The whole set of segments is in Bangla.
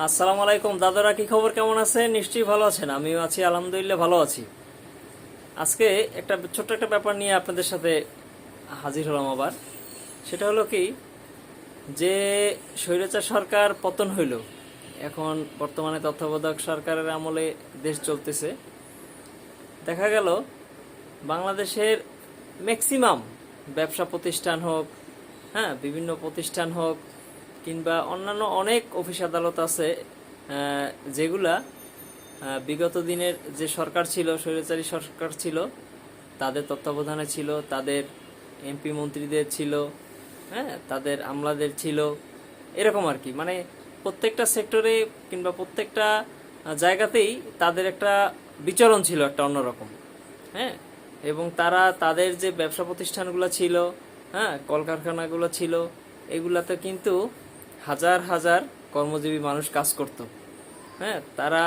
আসসালামু আলাইকুম। দাদারা কি খবর? কেমন আছেন? নিশ্চয়ই ভালো আছেন। আমিও আছি, আলহামদুলিল্লাহ ভালো আছি। আজকে একটা ছোট্ট একটা ব্যাপার নিয়ে আপনাদের সাথে হাজির হলাম আবার। সেটা হলো কি, যে স্বৈরাচার সরকার পতন হইল, এখন বর্তমানে তত্ত্বাবধায়ক সরকারের আমলে দেশ চলতেছে। দেখা গেল, বাংলাদেশের ম্যাক্সিমাম ব্যবসা প্রতিষ্ঠান হোক হ্যাঁ বিভিন্ন প্রতিষ্ঠান হোক কিংবা অন্যান্য অনেক অফিস আদালত আছে যেগুলা বিগত দিনের যে সরকার ছিল, স্বৈরাচারী সরকার ছিল, তাদের তত্ত্বাবধানে ছিল, তাদের এমপি মন্ত্রীদের ছিল হ্যাঁ তাদের আমলাদের ছিল, এরকম আর কি। মানে প্রত্যেকটা সেক্টরে কিংবা প্রত্যেকটা জায়গাতেই তাদের একটা বিচরণ ছিল একটা অন্যরকম হ্যাঁ। এবং তারা তাদের যে ব্যবসা প্রতিষ্ঠানগুলো ছিল হ্যাঁ কলকারখানাগুলো ছিল, এগুলাতে কিন্তু হাজার হাজার কর্মজীবী মানুষ কাজ করত। হ্যাঁ তারা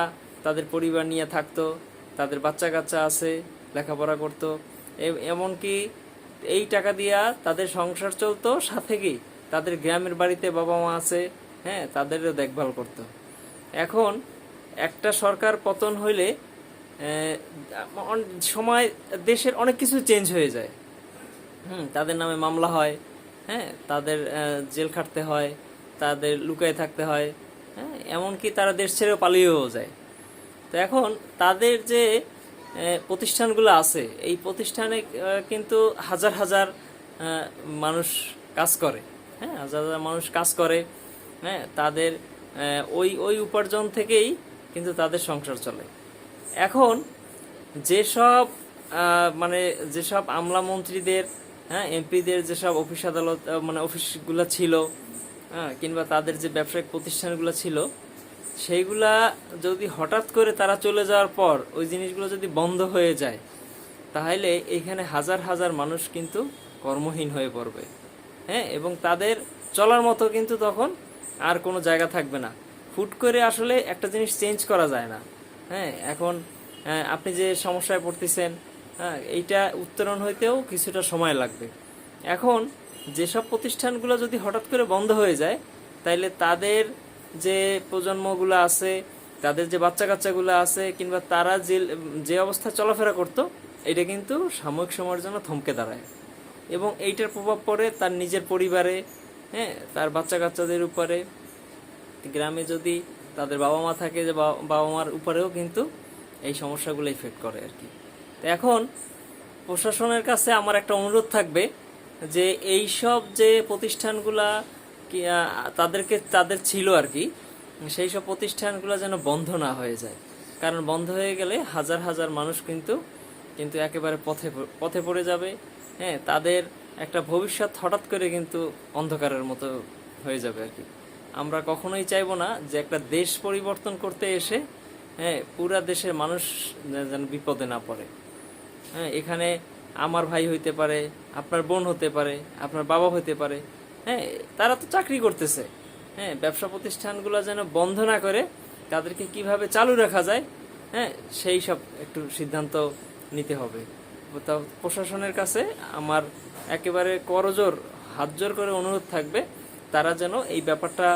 তাদের পরিবার নিয়ে থাকতো, তাদের বাচ্চা কাচ্চা আছে, লেখাপড়া করতো। এমনকি এই টাকা দিয়া তাদের সংসার চলতো, সাথে কি তাদের গ্রামের বাড়িতে বাবা মা আছে হ্যাঁ তাদেরও দেখভাল করতো। এখন একটা সরকার পতন হইলে সময় দেশের অনেক কিছু চেঞ্জ হয়ে যায়। হুম, তাদের নামে মামলা হয় হ্যাঁ তাদের জেল খাটতে হয় তাদের লুকায় থাকতে হয়। হ্যাঁ এমনকি তারা দেশ ছেড়েও পালিয়েও যায়। তো এখন তাদের যে প্রতিষ্ঠানগুলো আছে, এই প্রতিষ্ঠানে কিন্তু হাজার হাজার মানুষ কাজ করে। হ্যাঁ হাজার হাজার মানুষ কাজ করে। হ্যাঁ তাদের ওই ওই উপার্জন থেকেই কিন্তু তাদের সংসার চলে। এখন যেসব মানে যেসব আমলা মন্ত্রীদের হ্যাঁ এমপিদের যেসব অফিস আদালত মানে অফিসগুলো ছিল হ্যাঁ কিংবা তাদের যে ব্যবসায়িক প্রতিষ্ঠানগুলো ছিল সেইগুলা যদি হঠাৎ করে তারা চলে যাওয়ার পর ওই জিনিসগুলো যদি বন্ধ হয়ে যায় তাহলে এখানে হাজার হাজার মানুষ কিন্তু কর্মহীন হয়ে পড়বে। হ্যাঁ এবং তাদের চলার মতো কিন্তু তখন আর কোনো জায়গা থাকবে না। হুট করে আসলে একটা জিনিস চেঞ্জ করা যায় না। হ্যাঁ এখন আহ, আপনি যে সমস্যায় পড়তেছেন হ্যাঁ এইটা উত্তরণ হইতেও কিছুটা সময় লাগবে। এখন যেসব প্রতিষ্ঠানগুলো যদি হঠাৎ করে বন্ধ হয়ে যায়, তাইলে তাদের যে প্রজন্মগুলো আছে, তাদের যে বাচ্চা কাচ্চাগুলো আছে, কিংবা তারা যে যে অবস্থায় চলাফেরা করতো, এটা কিন্তু সাময়িক সময়ের জন্য থমকে দাঁড়ায়। এবং এইটার প্রভাব পড়ে তার নিজের পরিবারে হ্যাঁ তার বাচ্চা কাচ্চাদের উপরে। গ্রামে যদি তাদের বাবা মা থাকে, যে বাবা মার উপরেও কিন্তু এই সমস্যাগুলো ইফেক্ট করে আর কি। তো এখন প্রশাসনের কাছে আমার একটা অনুরোধ থাকবে যে এই সব যে প্রতিষ্ঠানগুলা তাদেরকে, তাদের ছিল আর কি, সেই সব প্রতিষ্ঠানগুলো যেন বন্ধ না হয়ে যায়। কারণ বন্ধ হয়ে গেলে হাজার হাজার মানুষ কিন্তু কিন্তু একেবারে পথে পথে পড়ে যাবে। হ্যাঁ তাদের একটা ভবিষ্যৎ হঠাৎ করে কিন্তু অন্ধকারের মতো হয়ে যাবে আর কি। আমরা কখনোই চাইব না যে একটা দেশ পরিবর্তন করতে এসে হ্যাঁ পুরা দেশের মানুষ যেন বিপদে না পড়ে। হ্যাঁ এখানে আমার ভাই হইতে পারে, আপনার বোন হতে পারে, আপনার বাবা হতে পারে হ্যাঁ তারা তো চাকরি করতেছে। হ্যাঁ ব্যবসা প্রতিষ্ঠানগুলো যেন বন্ধ না করে, তাদেরকে কীভাবে চালু রাখা যায় হ্যাঁ সেই সব একটু সিদ্ধান্ত নিতে হবে। তা প্রশাসনের কাছে আমার একেবারে করজোর হাত জোর করে অনুরোধ থাকবে, তারা যেন এই ব্যাপারটা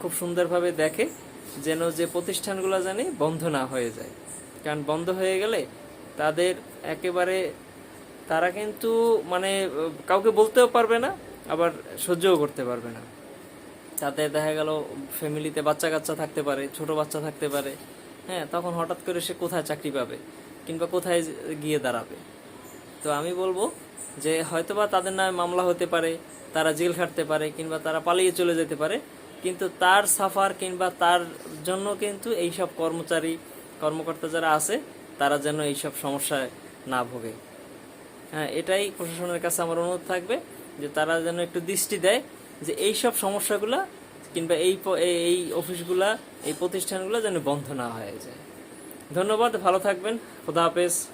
খুব সুন্দরভাবে দেখে, যেন যে প্রতিষ্ঠানগুলো জানি বন্ধ না হয়ে যায়। কারণ বন্ধ হয়ে গেলে তাদের একেবারে তারা কিন্তু মানে কাউকে বলতেও পারবে না, আবার সহ্যও করতে পারবে না। তাতে দেখা গেল, ফ্যামিলিতে বাচ্চা কাচ্চা থাকতে পারে, ছোট বাচ্চা থাকতে পারে হ্যাঁ তখন হঠাৎ করে সে কোথায় চাকরি পাবে কিংবা কোথায় গিয়ে দাঁড়াবে। তো আমি বলব যে, হয়তোবা তাদের নামে মামলা হতে পারে, তারা জেল খাটতে পারে কিংবা তারা পালিয়ে চলে যেতে পারে, কিন্তু তার সাফার কিংবা তার জন্য কিন্তু এইসব কর্মচারী, কর্মকর্তা যারা আছে, তারা যেন এইসব সমস্যায় না ভোগে। এটাই প্রশাসনের কাছে আমার অনুরোধ থাকবে যে তারা যেন একটু দৃষ্টি দেয় যে এই সব সমস্যাগুলা কিংবা এই এই- এই অফিসগুলা, এই প্রতিষ্ঠানগুলো যেন বন্ধ না হয়ে যায়। ধন্যবাদ, ভালো থাকবেন, খোদা হাফেজ।